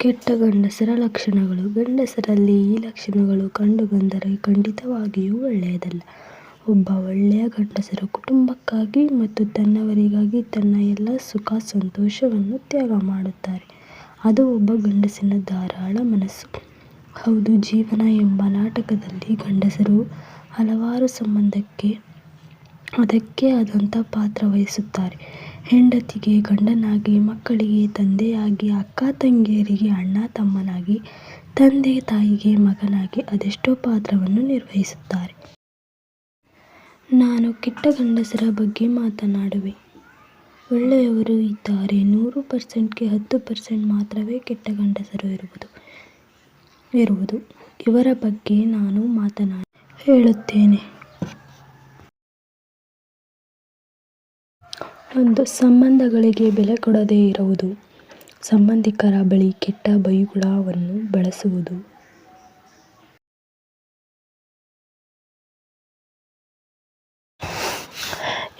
ಕೆಟ್ಟ ಗಂಡಸರ ಲಕ್ಷಣಗಳು, ಗಂಡಸರಲ್ಲಿ ಈ ಲಕ್ಷಣಗಳು ಕಂಡುಬಂದರೆ ಖಂಡಿತವಾಗಿಯೂ ಒಳ್ಳೆಯದಲ್ಲ. ಒಬ್ಬ ಒಳ್ಳೆಯ ಗಂಡಸರು ಕುಟುಂಬಕ್ಕಾಗಿ ಮತ್ತು ತನ್ನವರಿಗಾಗಿ ತನ್ನ ಎಲ್ಲ ಸುಖ ಸಂತೋಷವನ್ನು ತ್ಯಾಗ ಮಾಡುತ್ತಾರೆ. ಅದು ಒಬ್ಬ ಗಂಡಸಿನ ಧಾರಾಳ ಮನಸ್ಸು. ಹೌದು, ಜೀವನ ಎಂಬ ನಾಟಕದಲ್ಲಿ ಗಂಡಸರು ಹಲವಾರು ಸಂಬಂಧಕ್ಕೆ, ಅದಕ್ಕೆ ಆದಂಥ ಪಾತ್ರ ವಹಿಸುತ್ತಾರೆ. ಹೆಂಡತಿಗೆ ಗಂಡನಾಗಿ, ಮಕ್ಕಳಿಗೆ ತಂದೆಯಾಗಿ, ಅಕ್ಕ ತಂಗಿಯರಿಗೆ ಅಣ್ಣ ತಮ್ಮನಾಗಿ, ತಂದೆ ತಾಯಿಗೆ ಮಗನಾಗಿ ಅದೆಷ್ಟೋ ಪಾತ್ರವನ್ನು ನಿರ್ವಹಿಸುತ್ತಾರೆ. ನಾನು ಕೆಟ್ಟ ಗಂಡಸರ ಬಗ್ಗೆ ಮಾತನಾಡುವೆ. ಒಳ್ಳೆಯವರು ಇದ್ದಾರೆ ನೂರು ಪರ್ಸೆಂಟ್ಗೆ ಹತ್ತು ಪರ್ಸೆಂಟ್ ಮಾತ್ರವೇ ಕೆಟ್ಟ ಗಂಡಸರು ಇರುವುದು. ಇವರ ಬಗ್ಗೆ ನಾನು ಮಾತನಾಡಿ ಹೇಳುತ್ತೇನೆ. ಒಂದು ಸಂಬಂಧಗಳಿಗೆ ಬೆಲೆ ಕೊಡದೇ ಇರುವುದು. ಸಂಬಂಧಿಕರ ಬಳಿ ಕೆಟ್ಟ ಬೈಗುಳವನ್ನು ಬಳಸುವುದು.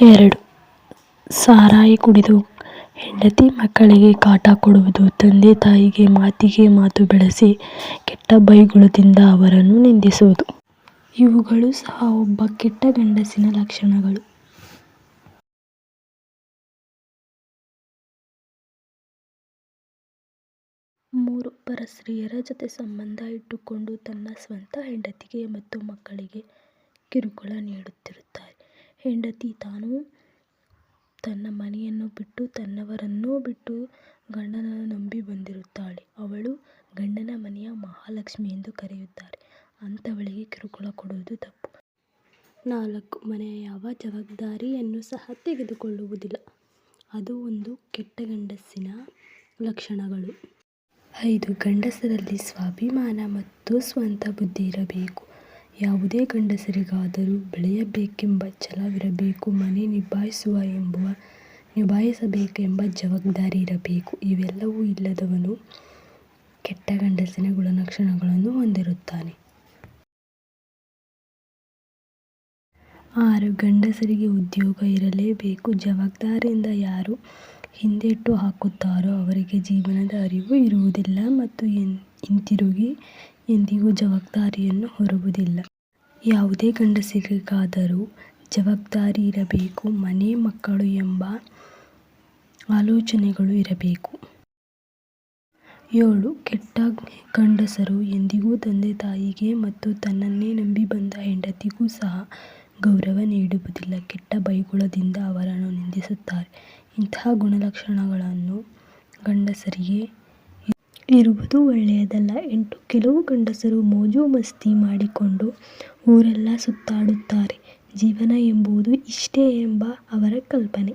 ಎರಡು, ಸಾರಾಯಿ ಕುಡಿದು ಹೆಂಡತಿ ಮಕ್ಕಳಿಗೆ ಕಾಟ ಕೊಡುವುದು. ತಂದೆ ತಾಯಿಗೆ ಮಾತಿಗೆ ಮಾತು ಬೆಳೆಸಿ ಕೆಟ್ಟ ಬೈಗುಳದಿಂದ ಅವರನ್ನು ನಿಂದಿಸುವುದು. ಇವುಗಳು ಸಹ ಒಬ್ಬ ಕೆಟ್ಟ ಗಂಡಸಿನ ಲಕ್ಷಣಗಳು. ಮೂರು ಪರಸ್ತ್ರೀಯರ ಜೊತೆ ಸಂಬಂಧ ಇಟ್ಟುಕೊಂಡು ತನ್ನ ಸ್ವಂತ ಹೆಂಡತಿಗೆ ಮತ್ತು ಮಕ್ಕಳಿಗೆ ಕಿರುಕುಳ ನೀಡುತ್ತಿರುತ್ತಾರೆ. ಹೆಂಡತಿ ತಾನು ತನ್ನ ಮನೆಯನ್ನು ಬಿಟ್ಟು ತನ್ನವರನ್ನು ಬಿಟ್ಟು ಗಂಡನನ್ನು ನಂಬಿ ಬಂದಿರುತ್ತಾಳೆ. ಅವಳು ಗಂಡನ ಮನೆಯ ಮಹಾಲಕ್ಷ್ಮಿ ಎಂದು ಕರೆಯುತ್ತಾರೆ. ಅಂಥವಳಿಗೆ ಕಿರುಕುಳ ಕೊಡುವುದು ತಪ್ಪು. ನಾಲ್ಕು, ಮನೆಯ ಯಾವ ಜವಾಬ್ದಾರಿಯನ್ನು ಸಹ ತೆಗೆದುಕೊಳ್ಳುವುದಿಲ್ಲ. ಅದು ಒಂದು ಕೆಟ್ಟ ಗಂಡಸ್ಸಿನ ಲಕ್ಷಣಗಳು. ಐದು ಗಂಡಸರಲ್ಲಿ ಸ್ವಾಭಿಮಾನ ಮತ್ತು ಸ್ವಂತ ಬುದ್ಧಿ ಇರಬೇಕು. ಯಾವುದೇ ಗಂಡಸರಿಗಾದರೂ ಬೆಳೆಯಬೇಕೆಂಬ ಛಲವಿರಬೇಕು. ಮನೆ ನಿಭಾಯಿಸಬೇಕೆಂಬ ಜವಾಬ್ದಾರಿ ಇರಬೇಕು. ಇವೆಲ್ಲವೂ ಇಲ್ಲದವನು ಕೆಟ್ಟ ಗಂಡಸಿನ ಗುಣಲಕ್ಷಣಗಳನ್ನು ಹೊಂದಿರುತ್ತಾನೆ. ಆರು ಗಂಡಸರಿಗೆ ಉದ್ಯೋಗ ಇರಲೇಬೇಕು. ಜವಾಬ್ದಾರಿಯಿಂದ ಯಾರು ಹಿಂದೇಟು ಹಾಕುತ್ತಾರೋ ಅವರಿಗೆ ಜೀವನದ ಅರಿವು ಇರುವುದಿಲ್ಲ ಮತ್ತು ಹಿಂತಿರುಗಿ ಎಂದಿಗೂ ಜವಾಬ್ದಾರಿಯನ್ನು ಹೊರುವುದಿಲ್ಲ. ಯಾವುದೇ ಗಂಡಸರಿಗಾದರೂ ಜವಾಬ್ದಾರಿ ಇರಬೇಕು. ಮನೆ ಮಕ್ಕಳು ಎಂಬ ಆಲೋಚನೆಗಳು ಇರಬೇಕು. ಏಳು, ಕೆಟ್ಟ ಗಂಡಸರು ಎಂದಿಗೂ ತಂದೆ ತಾಯಿಗೆ ಮತ್ತು ತನ್ನನ್ನೇ ನಂಬಿ ಬಂದ ಹೆಂಡತಿಗೂ ಸಹ ಗೌರವ ನೀಡುವುದಿಲ್ಲ. ಕೆಟ್ಟ ಬೈಗುಳದಿಂದ ಅವರನ್ನು ನಿಂದಿಸುತ್ತಾರೆ. ಇಂತಹ ಗುಣಲಕ್ಷಣಗಳನ್ನು ಗಂಡಸರಿಗೆ ಇರುವುದು ಒಳ್ಳೆಯದಲ್ಲ. ಎಂಟು, ಕೆಲವು ಗಂಡಸರು ಮೋಜು ಮಸ್ತಿ ಮಾಡಿಕೊಂಡು ಊರೆಲ್ಲ ಸುತ್ತಾಡುತ್ತಾರೆ. ಜೀವನ ಎಂಬುದು ಇಷ್ಟೇ ಎಂಬ ಅವರ ಕಲ್ಪನೆ.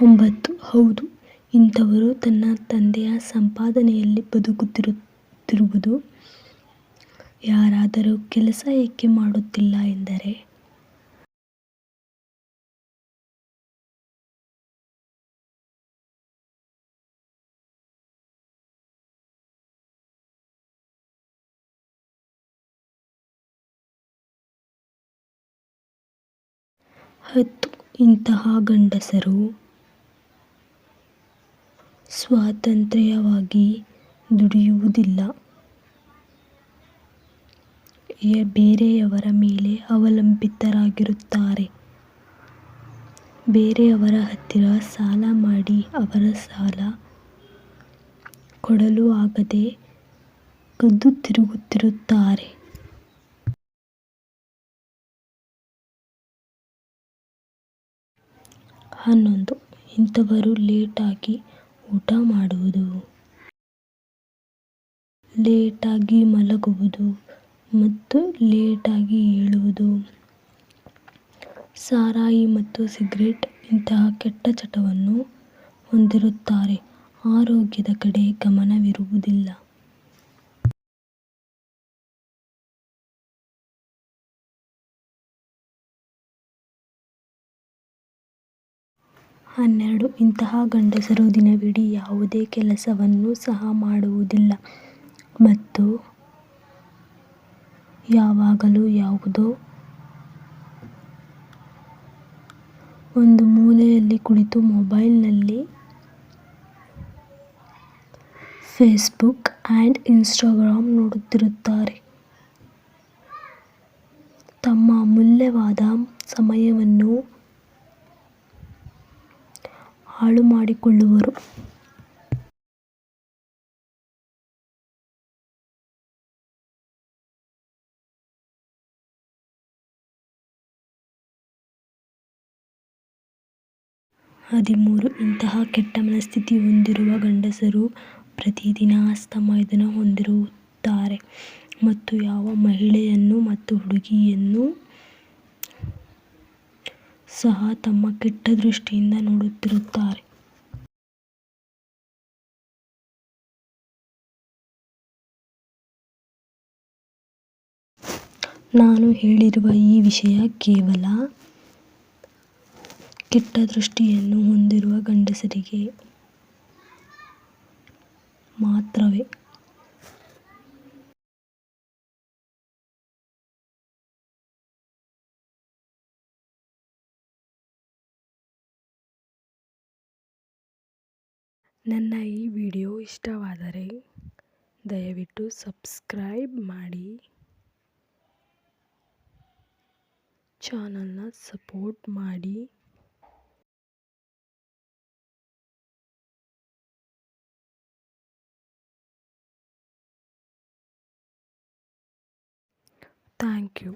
ಒಂಬತ್ತು, ಹೌದು ಇಂಥವರು ತನ್ನ ತಂದೆಯ ಸಂಪಾದನೆಯಲ್ಲಿ ಬದುಕುತ್ತಿರುವುದು. ಯಾರಾದರೂ ಕೆಲಸ ಏಕೆ ಮಾಡುತ್ತಿಲ್ಲ ಎಂದರೆ ಹತ್ತು ಇಂತಹ ಗಂಡಸರು ಸ್ವಾತಂತ್ರ್ಯವಾಗಿ ದುಡಿಯುವುದಿಲ್ಲ. ಬೇರೆಯವರ ಮೇಲೆ ಅವಲಂಬಿತರಾಗಿರುತ್ತಾರೆ. ಬೇರೆಯವರ ಹತ್ತಿರ ಸಾಲ ಮಾಡಿ ಅವರ ಸಾಲ ಕೊಡಲು ಆಗದೆ ಕದ್ದು ತಿರುಗುತ್ತಿರುತ್ತಾರೆ. ಹನ್ನೊಂದು ಇಂಥವರು ಲೇಟಾಗಿ ಊಟ ಮಾಡುವುದು. ಲೇಟಾಗಿ ಮಲಗುವುದು ಮತ್ತು ಲೇಟಾಗಿ ಏಳುವುದು. ಸಾರಾಯಿ ಮತ್ತು ಸಿಗರೇಟ್ ಇಂತಹ ಕೆಟ್ಟ ಚಟವನ್ನು ಹೊಂದಿರುತ್ತಾರೆ. ಆರೋಗ್ಯದ ಕಡೆ ಗಮನವಿರುವುದಿಲ್ಲ. ಹನ್ನೆರಡು ಇಂತಹ ಗಂಡಸರು ದಿನವಿಡೀ ಯಾವುದೇ ಕೆಲಸವನ್ನು ಸಹ ಮಾಡುವುದಿಲ್ಲ ಮತ್ತು ಯಾವಾಗಲೂ ಯಾವುದೋ ಒಂದು ಮೂಲೆಯಲ್ಲಿ ಕುಳಿತು ಮೊಬೈಲ್ನಲ್ಲಿ ಫೇಸ್ಬುಕ್ ಆ್ಯಂಡ್ ಇನ್ಸ್ಟಾಗ್ರಾಮ್ ನೋಡುತ್ತಿರುತ್ತಾರೆ. ತಮ್ಮ ಅಮೂಲ್ಯವಾದ ಸಮಯವನ್ನು ಹಾಳು ಮಾಡಿಕೊಳ್ಳುವರು ಹದಿಮೂರು ಇಂತಹ ಕೆಟ್ಟ ಮನಸ್ಥಿತಿ ಹೊಂದಿರುವ ಗಂಡಸರು ಪ್ರತಿದಿನ ಅಸ್ತಮಯವನ್ನು ಹೊಂದಿರುತ್ತಾರೆ. ಮತ್ತು ಯಾವ ಮಹಿಳೆಯನ್ನು ಮತ್ತು ಹುಡುಗಿಯನ್ನು ಸಹ ತಮ್ಮ ಕೆಟ್ಟ ದೃಷ್ಟಿಯಿಂದ ನೋಡುತ್ತಿರುತ್ತಾರೆ. ನಾನು ಹೇಳಿರುವ ಈ ವಿಷಯ ಕೇವಲ ಕೆಟ್ಟ ದೃಷ್ಟಿಯನ್ನು ಹೊಂದಿರುವ ಗಂಡಸರಿಗೆ ಮಾತ್ರವೇ. ನನ್ನ ಈ ವಿಡಿಯೋ ಇಷ್ಟವಾದರೆ ದಯವಿಟ್ಟು ಸಬ್ಸ್ಕ್ರೈಬ್ ಮಾಡಿ. ಚಾನಲ್ನ ಸಪೋರ್ಟ್ ಮಾಡಿ. Thank you